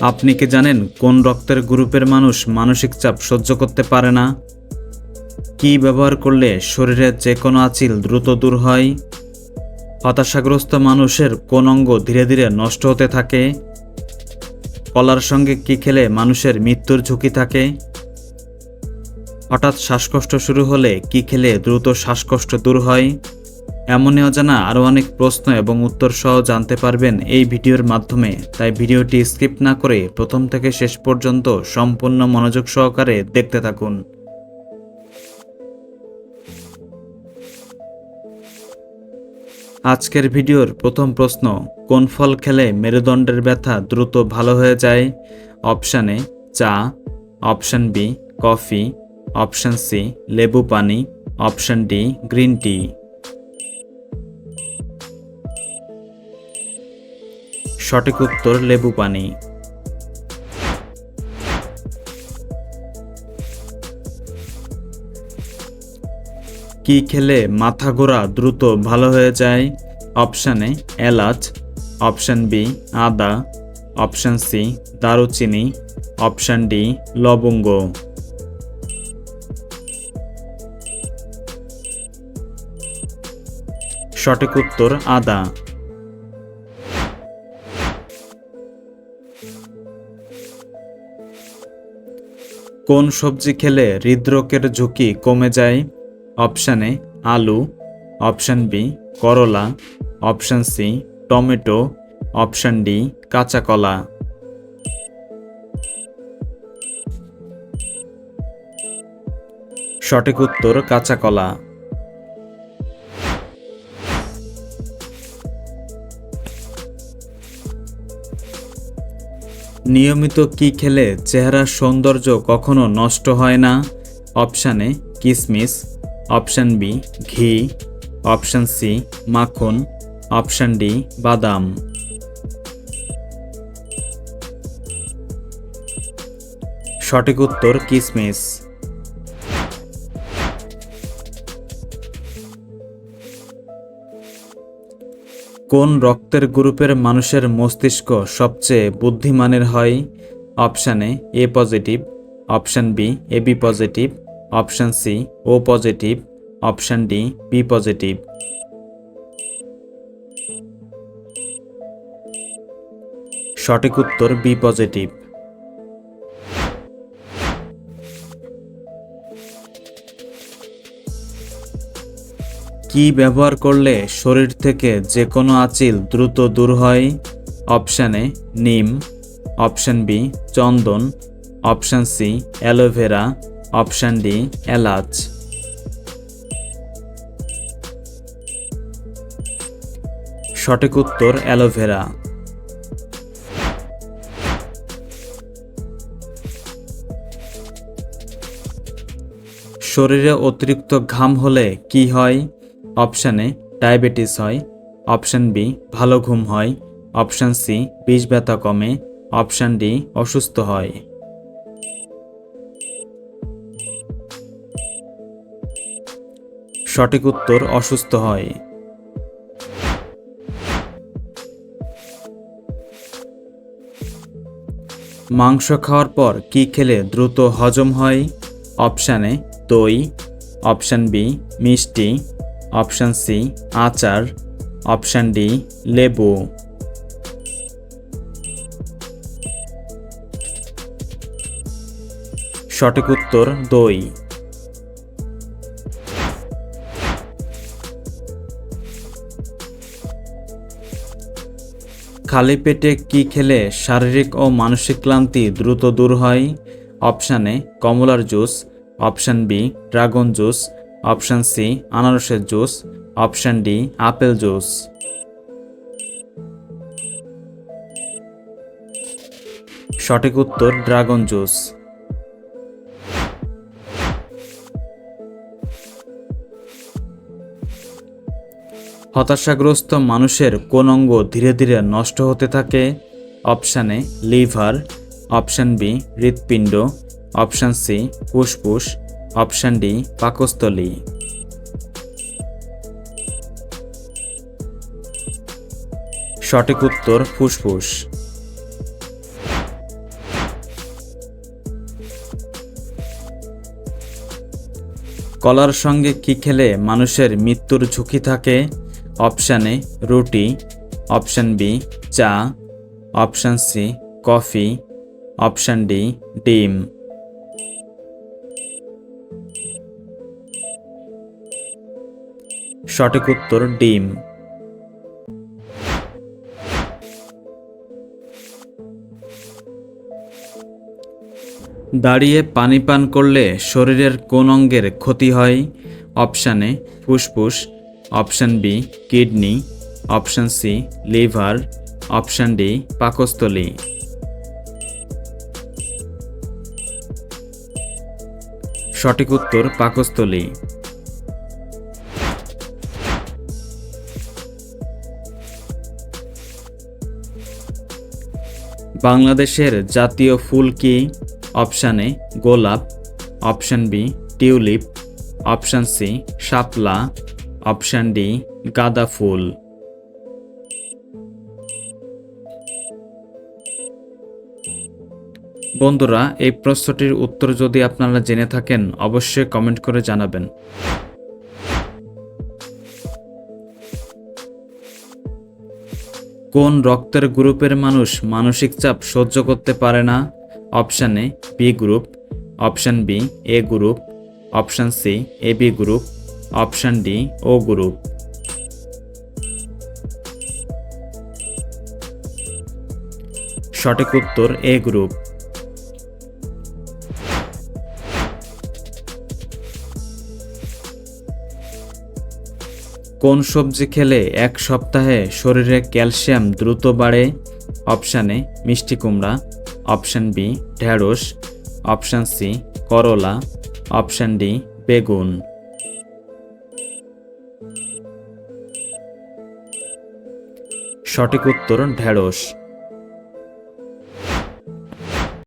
আপনি কি জানেন কোন রক্তের গ্রুপের মানুষ মানসিক চাপ সহ্য করতে পারে না? কি ব্যবহার করলে শরীরের যে কোনো আচিল দ্রুত দূর হয়? হতাশাগ্রস্ত মানুষের কোন অঙ্গ ধীরে ধীরে নষ্ট হতে থাকে? কলার সঙ্গে কি খেলে মানুষের মৃত্যুর ঝুঁকি থাকে? হঠাৎ শ্বাসকষ্ট শুরু হলে কি খেলে দ্রুত শ্বাসকষ্ট দূর হয়? এমনই অজানা আরও অনেক প্রশ্ন এবং উত্তর সহ জানতে পারবেন এই ভিডিওর মাধ্যমে। তাই ভিডিওটি স্কিপ না করে প্রথম থেকে শেষ পর্যন্ত সম্পূর্ণ মনোযোগ সহকারে দেখতে থাকুন। আজকের ভিডিওর প্রথম প্রশ্ন, কোন ফল খেলে মেরুদণ্ডের ব্যথা দ্রুত ভালো হয়ে যায়? অপশান চা। Option B, coffee. Option C, লেবু পানি। Option D, green tea. সঠিক উত্তর, লেবু পানি। কি খেলে মাথা ঘোরা দ্রুত ভালো হয়ে যায়? অপশান এ, এলাচ। অপশান বি, আদা। অপশান সি, দারুচিনি। অপশান ডি, লবঙ্গ। সঠিক উত্তর, আদা। কোন সবজি খেলে হৃদরোগের ঝুঁকি কমে যায়? অপশান এ, আলু। অপশান বি, করলা। Option C, tomato. Option D, কাঁচা কলা। সঠিক উত্তর কাঁচা কলা। নিয়মিত কি খেলে চেহারার সৌন্দর্য কখনো নষ্ট হয় না? অপশান এ, কিসমিস। অপশান বি, ঘি। অপশান সি, মাখন। অপশান ডি, বাদাম। সঠিক উত্তর কিসমিস। কোন রক্তের গ্রুপের মানুষের মস্তিষ্ক সবচেয়ে বুদ্ধিমানের হয়? Option A A positive. Option B, A B positive. Option C, O positive. Option D, B positive. সঠিক উত্তর বি পজিটিভ। কি ব্যবহার করলে শরীর থেকে যে কোনো আচিল দ্রুত দূর হয়? অপশান এ, নিম। অপশান বি, চন্দন। Option C aloe vera option D, এলাচ। সঠিক উত্তর অ্যালোভেরা শরীরে অতিরিক্ত ঘাম হলে কি হয়? অপশান এ ডায়াবেটিস হয়, অপশান বি ভালো ঘুম হয়, অপশান সি বিষ ব্যথা কমে, অপশান ডি অসুস্থ হয়। সঠিক উত্তর অসুস্থ হয়। মাংস খাওয়ার পর কি খেলে দ্রুত হজম হয়? অপশানে দই, অপশান বি মিষ্টি অপশান সি, আচার। অপশান ডি, লেবু। সঠিক উত্তর, দই। খালি পেটে কি খেলে শারীরিক ও মানসিক ক্লান্তি দ্রুত দূর হয়? অপশান কমলার juice. Option B, dragon juice. Option C, আনারসের juice. Option D, apple juice. সঠিক উত্তর, ড্রাগন জুস। হতাশাগ্রস্ত মানুষের কোন অঙ্গ ধীরে ধীরে নষ্ট হতে থাকে? Option A liver. Option B, হৃৎপিণ্ড। অপশান সি, ফুসফুস। অপশান ডি, পাকস্থলী। সঠিক উত্তর, ফুসফুস। কলার সঙ্গে কি খেলে মানুষের মৃত্যুর ঝুঁকি থাকে? অপশান এ, রুটি। অপশান বি, চা। Option C, coffee. Option D, ডিম। সঠিক উত্তর ডিম। দাঁড়িয়ে পানি পান করলে শরীরের কোন অঙ্গের ক্ষতি হয়? অপশান এ, ফুসফুস। Option B, kidney. Option C, liver. Option D, পাকস্থলী। সঠিক উত্তর পাকস্থলী। বাংলাদেশের জাতীয় ফুল কি? অপশান এ, গোলাপ। Option B, tulip. Option C, শাপলা। অপশান ডি, গাঁদা ফুল। বন্ধুরা, এই প্রশ্নটির উত্তর যদি আপনারা জেনে থাকেন, অবশ্যই কমেন্ট করে জানাবেন। কোন রক্তের গ্রুপের মানুষ মানসিক চাপ সহ্য করতে পারে না? Option A B group option B A group option C A B group option D O group সঠিক উত্তর এ গ্রুপ কোন সবজি খেলে এক সপ্তাহে শরীরে ক্যালসিয়াম দ্রুত বাড়ে? অপশান এ, মিষ্টি কুমড়া। অপশান বি, ঢেঁড়স। অপশান সি, করলা। অপশান ডি, বেগুন। সঠিক উত্তর ঢেঁড়স।